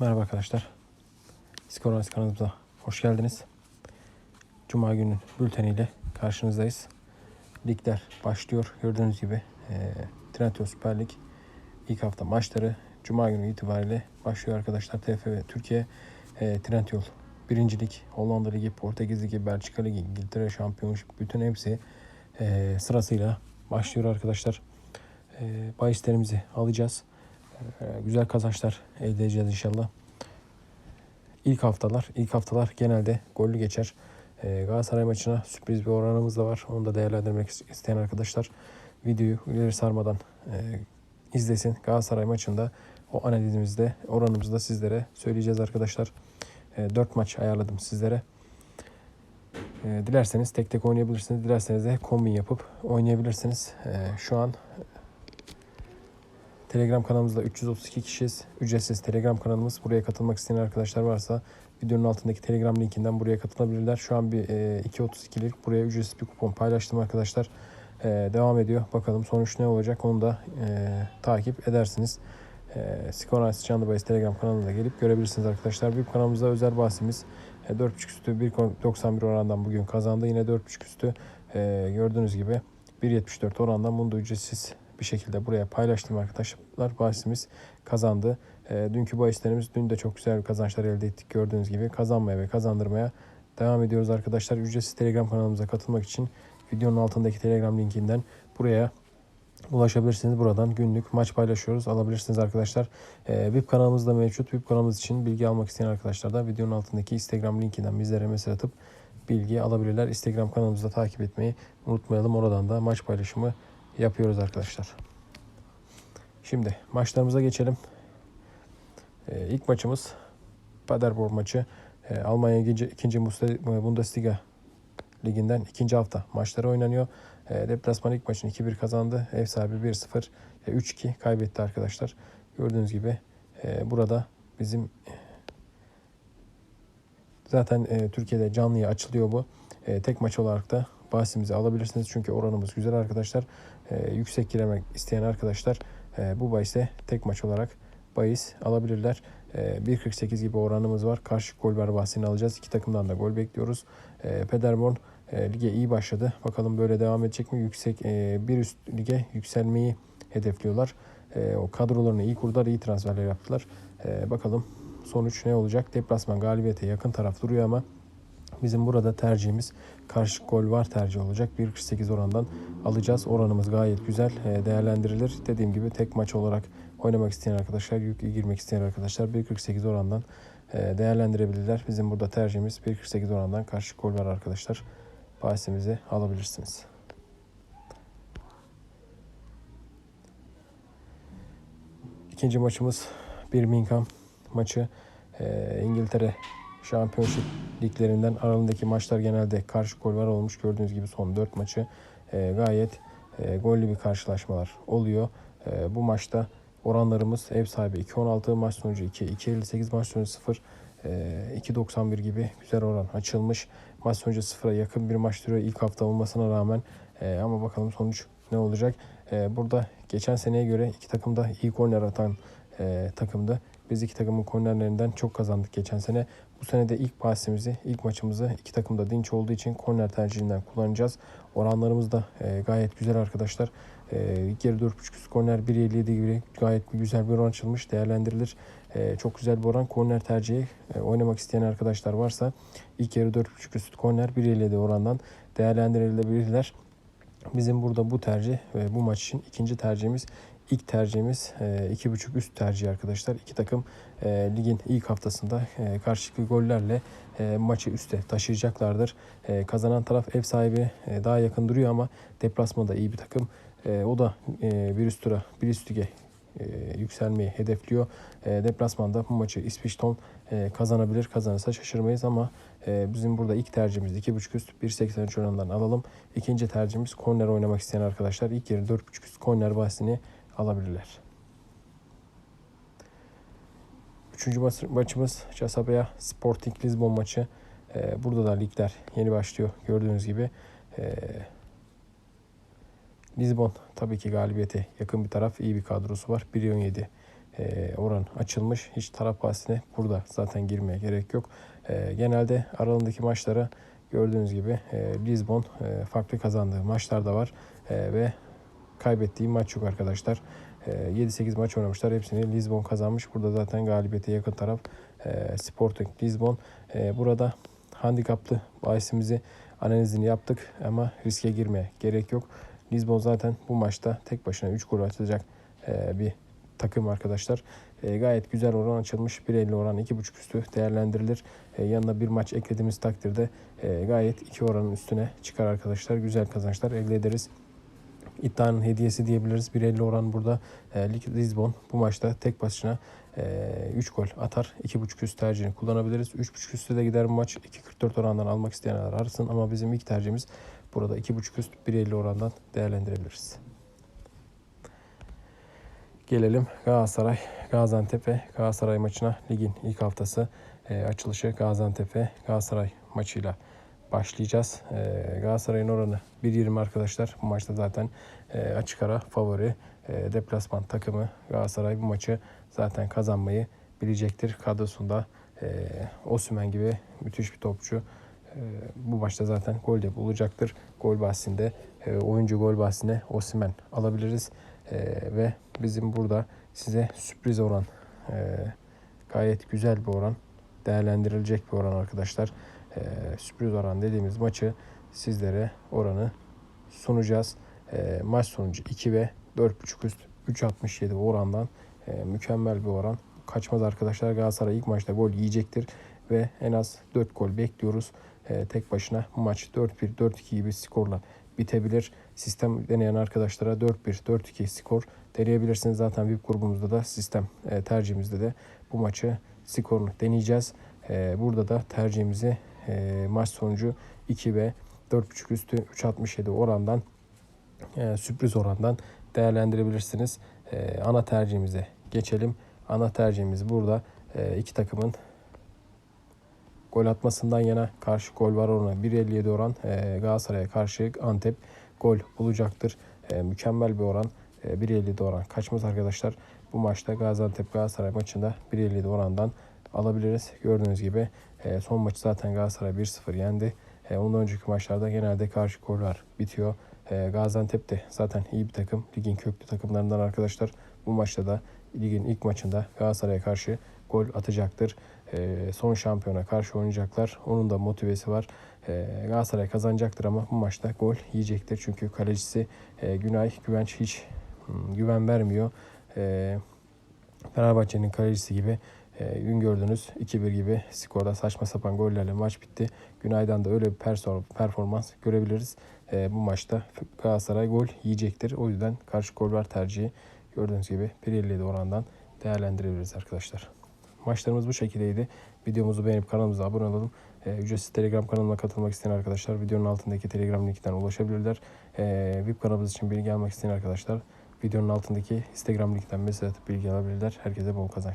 Merhaba arkadaşlar. Skoras kanalımıza hoş geldiniz. Cuma günü bülteniyle karşınızdayız. Ligler başlıyor. Gördüğünüz gibi e, Trendyol Süper Lig ilk hafta maçları Cuma günü itibariyle başlıyor arkadaşlar. TFF Türkiye e, Trendyol 1. Lig, Hollanda Ligi, Portekiz Ligi, Belçika Ligi, İngiltere Şampiyonşip bütün hepsi e, sırasıyla başlıyor arkadaşlar. E, bahislerimizi alacağız. E, güzel kazançlar elde edeceğiz inşallah. İlk haftalar, ilk haftalar genelde gollü geçer. Ee, Galatasaray maçına sürpriz bir oranımız da var. Onu da değerlendirmek isteyen arkadaşlar videoyu ileri sarmadan e, izlesin. Galatasaray maçında o analizimizde, oranımızı da sizlere söyleyeceğiz arkadaşlar. E, 4 maç ayarladım sizlere. Dilerseniz tek tek oynayabilirsiniz. Dilerseniz de kombin yapıp oynayabilirsiniz. Şu an Telegram kanalımızda 332 kişiyiz. Ücretsiz Telegram kanalımız. Buraya katılmak isteyen arkadaşlar varsa videonun altındaki Telegram linkinden buraya katılabilirler. Şu an bir e, 2.32'lik buraya ücretsiz bir kupon paylaştım arkadaşlar. E, devam ediyor. Bakalım sonuç ne olacak onu da e, takip edersiniz. E, Analisi Canlı Bayis Telegram kanalına gelip görebilirsiniz arkadaşlar. Bir kanalımızda özel bahsimiz e, 4.5 üstü 1.91 orandan bugün kazandı. Yine 4.5 üstü e, gördüğünüz gibi 1.74 orandan bunu da ücretsiz bir şekilde buraya paylaştım arkadaşlar. Bahisimiz kazandı. E, dünkü bahislerimiz dün de çok güzel kazançlar elde ettik gördüğünüz gibi. Kazanmaya ve kazandırmaya devam ediyoruz arkadaşlar. Ücretsiz Telegram kanalımıza katılmak için videonun altındaki Telegram linkinden buraya ulaşabilirsiniz. Buradan günlük maç paylaşıyoruz. Alabilirsiniz arkadaşlar. E, VIP kanalımız da mevcut. VIP kanalımız için bilgi almak isteyen arkadaşlar da videonun altındaki Instagram linkinden bizlere mesaj atıp bilgi alabilirler. Instagram kanalımızda takip etmeyi unutmayalım. Oradan da maç paylaşımı yapıyoruz arkadaşlar. Şimdi maçlarımıza geçelim. Ee, ilk maçımız Paderborn maçı. Ee, Almanya 2. Bundesliga liginden ikinci hafta maçları oynanıyor. Ee, deplasman ilk maçını 2-1 kazandı. Ev sahibi 1-0, 3-2 kaybetti arkadaşlar. Gördüğünüz gibi e, burada bizim zaten e, Türkiye'de canlıya açılıyor bu. E, tek maç olarak da bahsimizi alabilirsiniz. Çünkü oranımız güzel arkadaşlar. E, yüksek giremek isteyen arkadaşlar e, bu bahiste tek maç olarak bahis alabilirler. E, 1.48 gibi oranımız var. Karşı gol bahsini alacağız. İki takımdan da gol bekliyoruz. E, Paderborn e, lige iyi başladı. Bakalım böyle devam edecek mi? Yüksek e, bir üst lige yükselmeyi hedefliyorlar. E, o kadrolarını iyi kurdular, iyi transferler yaptılar. E, bakalım sonuç ne olacak? Deplasman galibiyete yakın taraf duruyor ama Bizim burada tercihimiz karşı gol var tercih olacak. 1.48 orandan alacağız. Oranımız gayet güzel değerlendirilir. Dediğim gibi tek maç olarak oynamak isteyen arkadaşlar, girmek isteyen arkadaşlar 1.48 orandan değerlendirebilirler. Bizim burada tercihimiz 1.48 orandan karşı gol var arkadaşlar. Bahisimizi alabilirsiniz. İkinci maçımız Birmingham maçı. İngiltere Şampiyonşip liglerinden aralarındaki maçlar genelde karşı gol var olmuş. Gördüğünüz gibi son 4 maçı e, gayet e, gollü bir karşılaşmalar oluyor. E, bu maçta oranlarımız ev sahibi 2.16 maç sonucu 2, 2.58 maç sonucu 0, e, 2.91 gibi güzel oran açılmış. Maç sonucu 0'a yakın bir maç türü ilk hafta olmasına rağmen e, ama bakalım sonuç ne olacak. E, burada geçen seneye göre iki takım da iyi korner atan e, takımdı. Biz iki takımın kornerlerinden çok kazandık geçen sene. Bu sene de ilk bahsimizi, ilk maçımızı iki takım da dinç olduğu için korner tercihinden kullanacağız. Oranlarımız da e, gayet güzel arkadaşlar. E, yarı 4.5 üst korner 1.57 gibi gayet güzel bir oran açılmış. Değerlendirilir. E, çok güzel bir oran. Korner tercihi e, oynamak isteyen arkadaşlar varsa ilk yarı 4.5 üst korner 1.57 orandan değerlendirilebilirler. Bizim burada bu tercih ve bu maç için ikinci tercihimiz İlk tercihimiz e, iki buçuk üst tercih arkadaşlar. İki takım e, ligin ilk haftasında e, karşılıklı gollerle e, maçı üste taşıyacaklardır. E, kazanan taraf ev sahibi e, daha yakın duruyor ama deplasmanda iyi bir takım. E, o da e, bir üst tura, bir üst lige e, yükselmeyi hedefliyor. E, deplasmanda bu maçı İsviçton e, kazanabilir. Kazanırsa şaşırmayız ama e, bizim burada ilk tercihimiz 2.5 üst 1.83 oranından alalım. İkinci tercihimiz korner oynamak isteyen arkadaşlar ilk yarı 4.5 üst korner bahsini alabilirler. Üçüncü maçımız Casabea Sporting Lisbon maçı. Ee, burada da ligler yeni başlıyor gördüğünüz gibi. Ee, Lisbon tabii ki galibiyete yakın bir taraf. iyi bir kadrosu var. 1.17 e, oran açılmış. Hiç taraf bahsine burada zaten girmeye gerek yok. E, genelde aralarındaki maçlara gördüğünüz gibi e, Lisbon e, farklı kazandığı maçlar da var E, ve kaybettiği maç yok arkadaşlar. E, 7-8 maç oynamışlar. Hepsini Lisbon kazanmış. Burada zaten galibiyete yakın taraf e, Sporting Lisbon. E, burada handikaplı bahisimizi analizini yaptık ama riske girmeye gerek yok. Lisbon zaten bu maçta tek başına 3 gol atacak e, bir takım arkadaşlar. Gayet güzel oran açılmış. 1.50 oran 2.5 üstü değerlendirilir. Yanına bir maç eklediğimiz takdirde gayet 2 oranın üstüne çıkar arkadaşlar. Güzel kazançlar elde ederiz. İddianın hediyesi diyebiliriz. 1.50 oran burada e, Lisbon bu maçta tek başına 3 gol atar. 2.5 üst tercihini kullanabiliriz. 3.5 üstte de gider bu maç. 2.44 orandan almak isteyenler arasın ama bizim ilk tercihimiz burada 2.5 üst 1.50 orandan değerlendirebiliriz. Gelelim Galatasaray, Gaziantep ve Galatasaray maçına ligin ilk haftası e, açılışı Gaziantep ve Galatasaray maçıyla başlayacağız. E, Galatasaray'ın oranı 1.20 arkadaşlar. Bu maçta zaten e, açık ara favori e, deplasman takımı Galatasaray bu maçı zaten kazanmayı bilecektir. Kadrosunda e, gibi müthiş bir topçu. E, bu maçta zaten gol de bulacaktır. Gol bahsinde oyuncu gol bahsine Osimhen alabiliriz. Ve bizim burada size sürpriz oran gayet güzel bir oran değerlendirilecek bir oran arkadaşlar. E, sürpriz oran dediğimiz maçı sizlere oranı sunacağız. E, maç sonucu 2 ve 4.5 üst 3.67 orandan e, mükemmel bir oran. Kaçmaz arkadaşlar. Galatasaray ilk maçta gol yiyecektir ve en az 4 gol bekliyoruz. E, tek başına maç 4-1, 4-2 gibi skorla bitebilir. Sistem deneyen arkadaşlara 4-1, 4-2 skor deneyebilirsiniz. Zaten VIP grubumuzda da sistem e, tercihimizde de bu maçı skorunu deneyeceğiz. E, burada da tercihimizi e, maç sonucu 2 ve 4.5 üstü 3.67 orandan e, sürpriz orandan değerlendirebilirsiniz. E, ana tercihimize geçelim. Ana tercihimiz burada e, iki takımın gol atmasından yana karşı gol var oranı 1.57 oran e, Galatasaray'a karşı Antep gol bulacaktır. Mükemmel bir oran. E, 1.57 oran kaçmaz arkadaşlar. Bu maçta Gaziantep Galatasaray maçında 1.57 orandan alabiliriz. Gördüğünüz gibi e, son maçı zaten Galatasaray 1-0 yendi. E, ondan önceki maçlarda genelde karşı goller bitiyor. E, Gaziantep de zaten iyi bir takım. Ligin köklü takımlarından arkadaşlar. Bu maçta da ligin ilk maçında Galatasaray'a karşı gol atacaktır. Son şampiyona karşı oynayacaklar. Onun da motivesi var. Galatasaray kazanacaktır ama bu maçta gol yiyecektir. Çünkü kalecisi Günay Güvenç hiç hmm, güven vermiyor. Fenerbahçe'nin kalecisi gibi e, gün gördünüz 2-1 gibi skorda saçma sapan gollerle maç bitti. Günay'dan da öyle bir performans görebiliriz. E, bu maçta Galatasaray gol yiyecektir. O yüzden karşı gol var tercihi gördüğünüz gibi 1.57 orandan değerlendirebiliriz arkadaşlar. Maçlarımız bu şekildeydi. Videomuzu beğenip kanalımıza abone olalım. E, ücretsiz Telegram kanalıma katılmak isteyen arkadaşlar videonun altındaki Telegram linkinden ulaşabilirler. E, VIP kanalımız için bilgi almak isteyen arkadaşlar videonun altındaki Instagram linkinden mesaj atıp bilgi alabilirler. Herkese bol kazançlar.